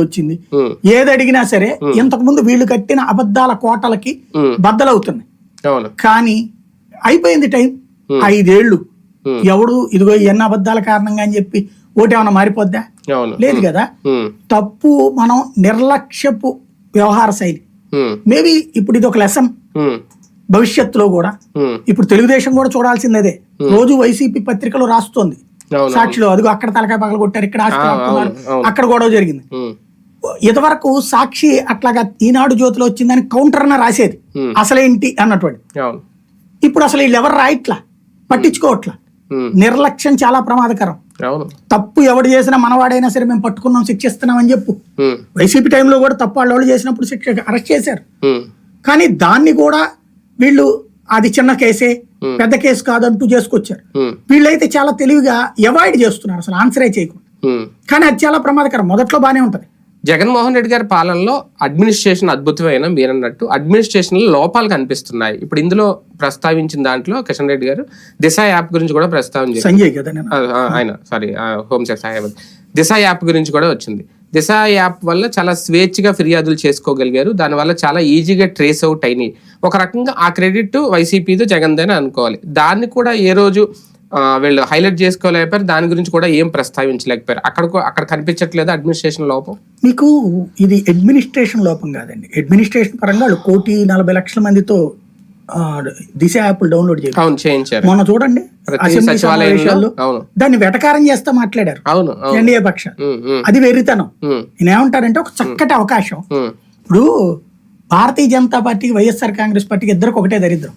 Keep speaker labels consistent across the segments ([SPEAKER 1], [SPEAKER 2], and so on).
[SPEAKER 1] వచ్చింది. ఏది అడిగినా సరే ఇంతకు ముందు వీళ్ళు కట్టిన అబద్ధాల కోటలకి బద్దలవుతున్నాయి. కానీ అయిపోయింది టైం.
[SPEAKER 2] ఐదేళ్ళు.
[SPEAKER 1] ఎవడు ఇదిగో ఎన్ని అబద్ధాల కారణంగా అని చెప్పి ఓటేమన్నా మారిపోద్దా? లేదు కదా. తప్పు మనం నిర్లక్ష్యపు వ్యవహార శైలి. మేబీ ఇప్పుడు ఇది ఒక లెసన్ భవిష్యత్తులో కూడా. ఇప్పుడు తెలుగుదేశం కూడా చూడాల్సిందే రోజు వైసీపీ పత్రికలు రాస్తోంది. సాక్షిలో అదిగో అక్కడ తలకాయ పగల కొట్టారు ఇక్కడ. అక్కడ గొడవ జరిగింది. ఇంతవరకు సాక్షి అట్లాగా ఈనాడు జ్యోతిలో వచ్చిందని కౌంటర్ అన్న రాసేది. అసలేంటి అన్నటువంటి. ఇప్పుడు అసలు వీళ్ళు ఎవరు రాయట్లా? పట్టించుకోవట్లా? నిర్లక్ష్యం చాలా ప్రమాదకరం. తప్పు ఎవడు చేసినా మనవాడైనా సరే మేము పట్టుకున్నాం శిక్షిస్తున్నాం అని చెప్పు వైసీపీ టైంలో కూడా తప్పు వాళ్ళు వాళ్ళు చేసినప్పుడు శిక్ష అరెస్ట్ చేశారు. కానీ దాన్ని కూడా వీళ్ళు అది చిన్న కేసే. పెద్ద కేసు కాదంటూ చేసుకొచ్చారు. వీళ్ళైతే చాలా తెలివిగా అవాయిడ్ చేస్తున్నారు అసలు ఆన్సరే చేయకుండా. కానీ అది చాలా ప్రమాదకరం. మొదట్లో బానే ఉంటది.
[SPEAKER 2] జగన్మోహన్ రెడ్డి గారి పాలనలో అడ్మినిస్ట్రేషన్ అద్భుతమైన మీరన్నట్టు అడ్మినిస్ట్రేషన్ లోపాలు కనిపిస్తున్నాయి. ఇప్పుడు ఇందులో ప్రస్తావించిన దాంట్లో కిషన్ రెడ్డి గారు దిశ యాప్ గురించి కూడా ప్రస్తావించారు ఆయన సారీ హోంశాఖ సహాయ దిశ యాప్ గురించి కూడా వచ్చింది. దిశ యాప్ వల్ల చాలా స్వేచ్ఛగా ఫిర్యాదులు చేసుకోగలిగారు. దానివల్ల చాలా ఈజీగా ట్రేస్ అవుట్ అయినాయి. ఒక రకంగా ఆ క్రెడిట్ వైసీపీతో జగన్దని అనుకోవాలి. దాన్ని కూడా ఏ రోజు వీళ్ళు హైలైట్ చేసుకోలేకపోయారు. దాని గురించి కూడా ఏం ప్రస్తావించలేకపోయారు. అక్కడ అక్కడ కనిపించట్లేదు అడ్మినిస్ట్రేషన్ లోపం?
[SPEAKER 1] మీకు ఇది అడ్మినిస్ట్రేషన్ లోపం కాదండి. అడ్మినిస్ట్రేషన్ పరంగా వాళ్ళు కోటి నలభై లక్షల మందితో దిశ యాప్లు డౌన్లోడ్ చేయాలి మొన్న చూడండి దాన్ని వెటకారం చేస్తా మాట్లాడారు. ఎన్డీఏ పక్ష అది ఈయన ఏమంటారంటే ఒక చక్కటి అవకాశం. ఇప్పుడు భారతీయ జనతా పార్టీకి వైఎస్ఆర్ కాంగ్రెస్ పార్టీకి ఇద్దరికి ఒకటే దరిద్రం.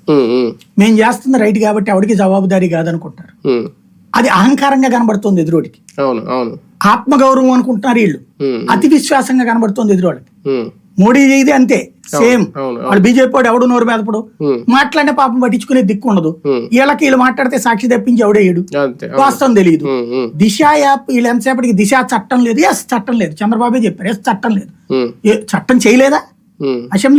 [SPEAKER 1] మేము చేస్తుంది రైట్ కాబట్టి ఆవిడకి జవాబుదారీ కాదనుకుంటారు. అది అహంకారంగా కనబడుతుంది ఎదురోడికి. ఆత్మగౌరవం అనుకుంటున్నారు వీళ్ళు. అతి విశ్వాసంగా కనబడుతుంది ఎదురోళ్ళకి మోడీ ఇది అంతే సేమ్. వాళ్ళు బీజేపీ వాడు ఎవడు నోరు మీదపడు మాట్లాడే పాపం పట్టించుకునే దిక్కు ఉండదు. వీళ్ళకి వీళ్ళు మాట్లాడితే సాక్షి తప్పించి ఎవడేయడు. వాస్తవం తెలియదు దిశ యాప్ వీళ్ళు ఎంతసేపటికి దిశ చట్టం లేదు. ఎస్ చట్టం లేదు. చంద్రబాబే చెప్పారు ఎస్ చట్టం లేదు. చట్టం చేయలేదా?
[SPEAKER 2] हम्म.
[SPEAKER 1] असेंबली